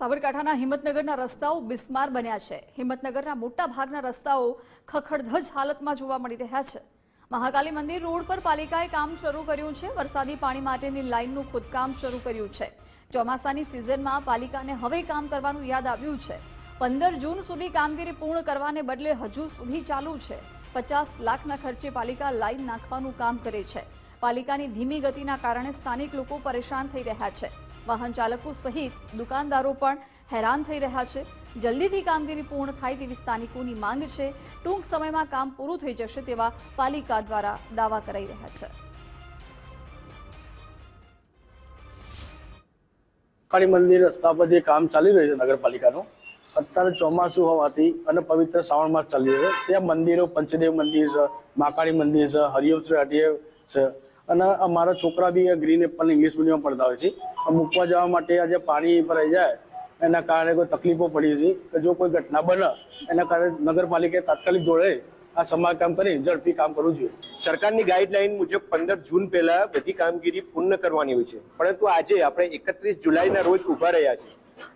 સાબરકાંઠાના હિંમતનગરના રસ્તાઓ બિસ્માર બન્યા છે. હિંમતનગરના મોટા ભાગના રસ્તાઓ ખખડધજ હાલતમાં જોવા મળી રહ્યા છે. મહાકાલી મંદિર રોડ પર પાલિકાએ કામ શરૂ કર્યું છે. વરસાદી પાણી માટેની લાઇનનું ખોદકામ શરૂ કર્યું છે. ચોમાસાની સિઝનમાં પાલિકાને હવે કામ કરવાનું યાદ આવ્યું છે. પંદર જૂન સુધી કામગીરી પૂર્ણ કરવાને બદલે હજુ સુધી ચાલુ છે. પચાસ લાખના ખર્ચે પાલિકા લાઇન નાખવાનું કામ કરે છે. પાલિકાની ધીમી ગતિના કારણે સ્થાનિક લોકો પરેશાન થઈ રહ્યા છે. વાહન ચાલકો સહિત દુકાનદારો પણ હેરાન થઈ રહ્યા છે. જલ્દીથી કામગીરી પૂર્ણ થાય તેવી સ્થાનિકોની માંગ છે. ટૂંક સમયમાં કામ પૂરું થઈ જશે તેવા પાલિકા દ્વારા દાવા કરાઈ રહ્યા છે. કાળી મંદિર રસ્તા પર જે કામ ચાલી રહ્યું છે નગરપાલિકાનું, અત્યારે ચોમાસું હોવાથી અને પવિત્ર શ્રાવણ માસ ચાલી રહ્યો છે. ત્યાં મંદિરો, પંચદેવ મંદિર છે મહાકાળી મંદિર છે હરિયમ હરિયમ છે અને અમારા છોકરા બી ગ્રીન એપલ ઇંગ્લિશ મીડિયમ પડતા હોય છે. મૂકવા જવા માટે આજે પાણી ભરાઈ જાય, એના કારણે કોઈ તકલીફો પડી છે. કે જો કોઈ ઘટના બને, એના કારણે નગરપાલિકાએ તાત્કાલિક જોડે આ સમારકામ કરી, ઝડપી કામ કરવું જોઈએ. સરકારની ગાઈડલાઈન મુજબ પંદર જૂન પહેલા બધી કામગીરી પૂર્ણ કરવાની હોય છે. પરંતુ આજે આપણે એકત્રીસ જુલાઈના રોજ ઊભા રહ્યા છે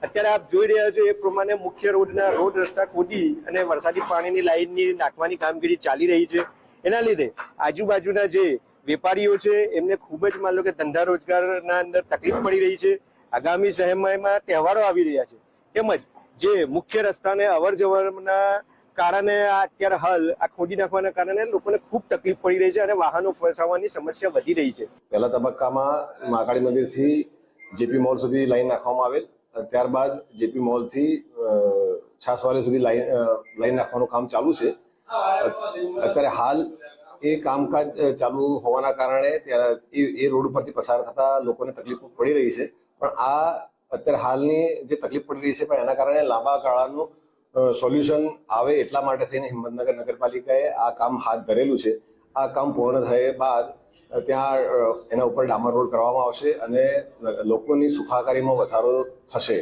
અત્યારે આપ જોઈ રહ્યા છો એ પ્રમાણે મુખ્ય રોડના રોડ રસ્તા ખોદી અને વરસાદી પાણીની લાઈનની નાખવાની કામગીરી ચાલી રહી છે. એના લીધે આજુબાજુના જે વેપારીઓ છે એમને ખૂબ જ માન લો કે ધંધા રોજગારના અંદર તકલીફ પડી રહી છે. આગામી સમયમાં તહેવારો આવી રહ્યા છે. તેમજ જે મુખ્ય રસ્તાને અવર જવરના કારણે આ અત્યારે હાલ આ ખોદી નાખવાના કારણે લોકોને ખૂબ તકલીફ પડી રહી છે અને વાહનો ફસાવવાની સમસ્યા વધી રહી છે. પહેલા તબક્કામાં મહાકાળી મંદિરથી જેપી મોલ સુધી લાઈન નાખવામાં આવેલ. ત્યારબાદ જેપી મોલથી અ, સુધી લાઈન લાઈન નાખવાનું કામ ચાલુ છે. અત્યારે હાલ એ કામકાજ ચાલુ હોવાના કારણે ત્યાં એ રોડ ઉપરથી પસાર થતા લોકોને તકલીફ પડી રહી છે. પણ આ અત્યારે હાલની જે તકલીફ પડી રહી છે, પણ એના કારણે લાંબા ગાળાનું સોલ્યુશન આવે એટલા માટે થઈને હિંમતનગર નગરપાલિકાએ આ કામ હાથ ધરેલું છે. આ કામ પૂર્ણ થયા બાદ ત્યાં એના ઉપર ડામર રોડ કરવામાં આવશે અને લોકોની સુખાકારીમાં વધારો થશે.